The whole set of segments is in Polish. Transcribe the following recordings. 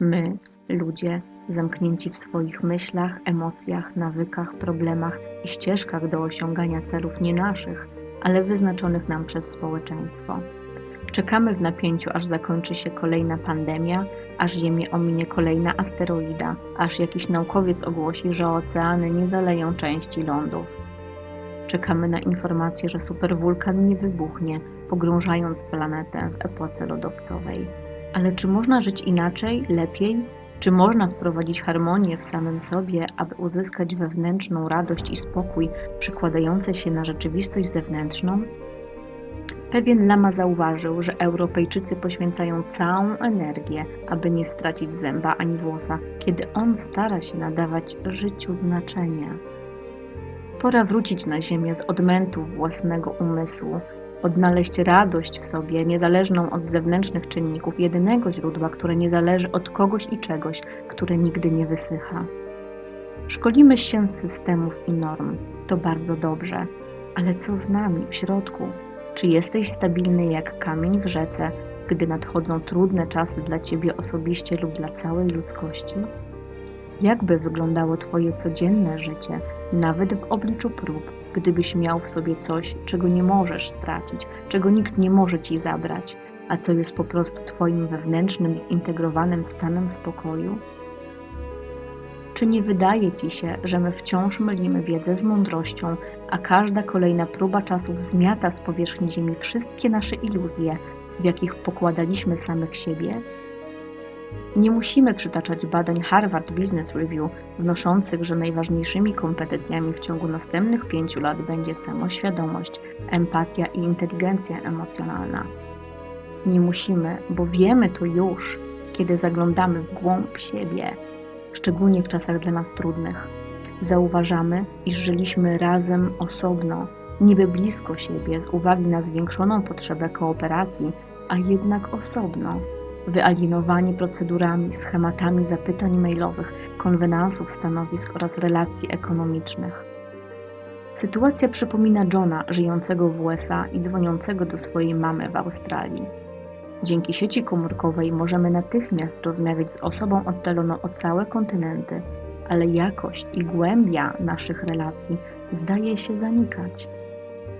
My, ludzie, zamknięci w swoich myślach, emocjach, nawykach, problemach i ścieżkach do osiągania celów nie naszych, ale wyznaczonych nam przez społeczeństwo. Czekamy w napięciu, aż zakończy się kolejna pandemia, aż Ziemię ominie kolejna asteroida, aż jakiś naukowiec ogłosi, że oceany nie zaleją części lądów. Czekamy na informację, że superwulkan nie wybuchnie, pogrążając planetę w epoce lodowcowej. Ale czy można żyć inaczej, lepiej? Czy można wprowadzić harmonię w samym sobie, aby uzyskać wewnętrzną radość i spokój przekładające się na rzeczywistość zewnętrzną? Pewien lama zauważył, że Europejczycy poświęcają całą energię, aby nie stracić zęba ani włosa, kiedy on stara się nadawać życiu znaczenie. Pora wrócić na ziemię z odmętów własnego umysłu, odnaleźć radość w sobie, niezależną od zewnętrznych czynników, jedynego źródła, które nie zależy od kogoś i czegoś, które nigdy nie wysycha. Szkolimy się z systemów i norm, to bardzo dobrze, ale co z nami w środku? Czy jesteś stabilny jak kamień w rzece, gdy nadchodzą trudne czasy dla ciebie osobiście lub dla całej ludzkości? Jakby wyglądało Twoje codzienne życie, nawet w obliczu prób, gdybyś miał w sobie coś, czego nie możesz stracić, czego nikt nie może Ci zabrać, a co jest po prostu Twoim wewnętrznym, zintegrowanym stanem spokoju? Czy nie wydaje Ci się, że my wciąż mylimy wiedzę z mądrością, a każda kolejna próba czasów zmiata z powierzchni Ziemi wszystkie nasze iluzje, w jakich pokładaliśmy samych siebie? Nie musimy przytaczać badań Harvard Business Review wnoszących, że najważniejszymi kompetencjami w ciągu następnych pięciu lat będzie samoświadomość, empatia i inteligencja emocjonalna. Nie musimy, bo wiemy to już, kiedy zaglądamy w głąb siebie, szczególnie w czasach dla nas trudnych. Zauważamy, iż żyliśmy razem osobno, niby blisko siebie z uwagi na zwiększoną potrzebę kooperacji, a jednak osobno wyalienowani procedurami, schematami zapytań mailowych, konwenansów stanowisk oraz relacji ekonomicznych. Sytuacja przypomina Johna, żyjącego w USA i dzwoniącego do swojej mamy w Australii. Dzięki sieci komórkowej możemy natychmiast rozmawiać z osobą oddaloną o całe kontynenty, ale jakość i głębia naszych relacji zdaje się zanikać.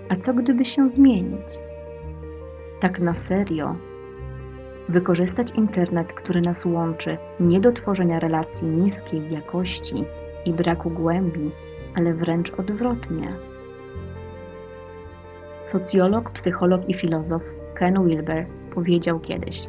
A co gdyby się zmienić? Tak na serio, wykorzystać internet, który nas łączy, nie do tworzenia relacji niskiej jakości i braku głębi, ale wręcz odwrotnie. Socjolog, psycholog i filozof Ken Wilber powiedział kiedyś: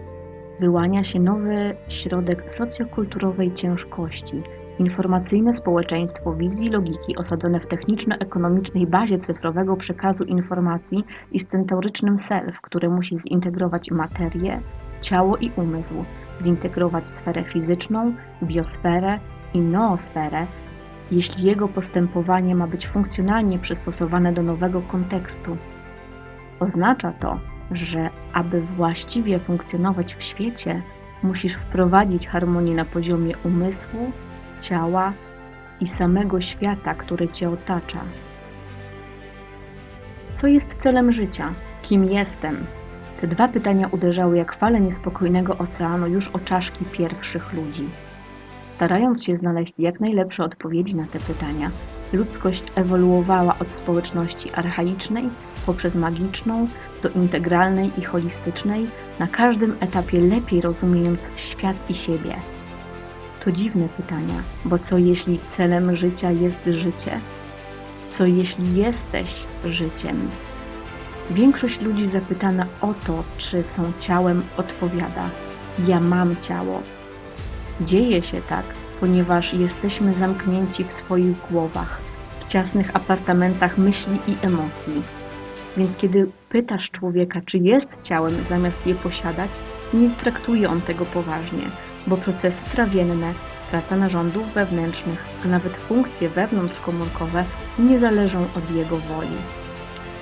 Wyłania się nowy środek socjokulturowej ciężkości, informacyjne społeczeństwo wizji logiki osadzone w techniczno-ekonomicznej bazie cyfrowego przekazu informacji i z centaurycznym self, które musi zintegrować materię, ciało i umysł, zintegrować sferę fizyczną, biosferę i noosferę, jeśli jego postępowanie ma być funkcjonalnie przystosowane do nowego kontekstu. Oznacza to, że aby właściwie funkcjonować w świecie, musisz wprowadzić harmonię na poziomie umysłu, ciała i samego świata, który cię otacza. Co jest celem życia? Kim jestem? Te dwa pytania uderzały jak fale niespokojnego oceanu już o czaszki pierwszych ludzi. Starając się znaleźć jak najlepsze odpowiedzi na te pytania, ludzkość ewoluowała od społeczności archaicznej poprzez magiczną do integralnej i holistycznej, na każdym etapie lepiej rozumiejąc świat i siebie. To dziwne pytania, bo co jeśli celem życia jest życie? Co jeśli jesteś życiem? Większość ludzi zapytana o to, czy są ciałem, odpowiada: Ja mam ciało. Dzieje się tak, ponieważ jesteśmy zamknięci w swoich głowach, w ciasnych apartamentach myśli i emocji. Więc kiedy pytasz człowieka, czy jest ciałem, zamiast je posiadać, nie traktuje on tego poważnie, bo procesy trawienne, praca narządów wewnętrznych, a nawet funkcje wewnątrzkomórkowe nie zależą od jego woli.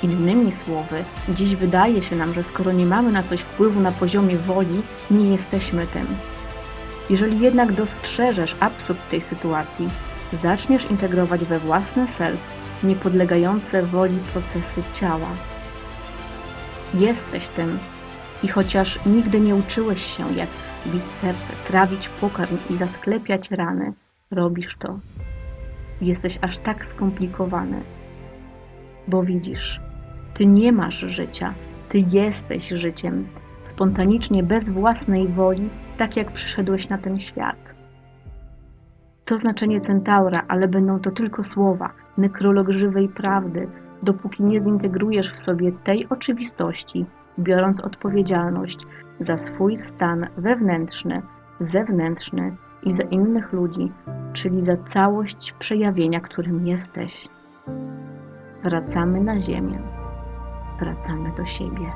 Innymi słowy, dziś wydaje się nam, że skoro nie mamy na coś wpływu na poziomie woli, nie jesteśmy tym. Jeżeli jednak dostrzeżesz absurd tej sytuacji, zaczniesz integrować we własne self niepodlegające woli procesy ciała. Jesteś tym i chociaż nigdy nie uczyłeś się, jak bić serce, trawić pokarm i zasklepiać rany, robisz to. Jesteś aż tak skomplikowany, bo widzisz, ty nie masz życia, ty jesteś życiem, spontanicznie, bez własnej woli, tak jak przyszedłeś na ten świat. To znaczenie centaura, ale będą to tylko słowa, nekrolog żywej prawdy, dopóki nie zintegrujesz w sobie tej oczywistości, biorąc odpowiedzialność za swój stan wewnętrzny, zewnętrzny i za innych ludzi, czyli za całość przejawienia, którym jesteś. Wracamy na ziemię, wracamy do siebie.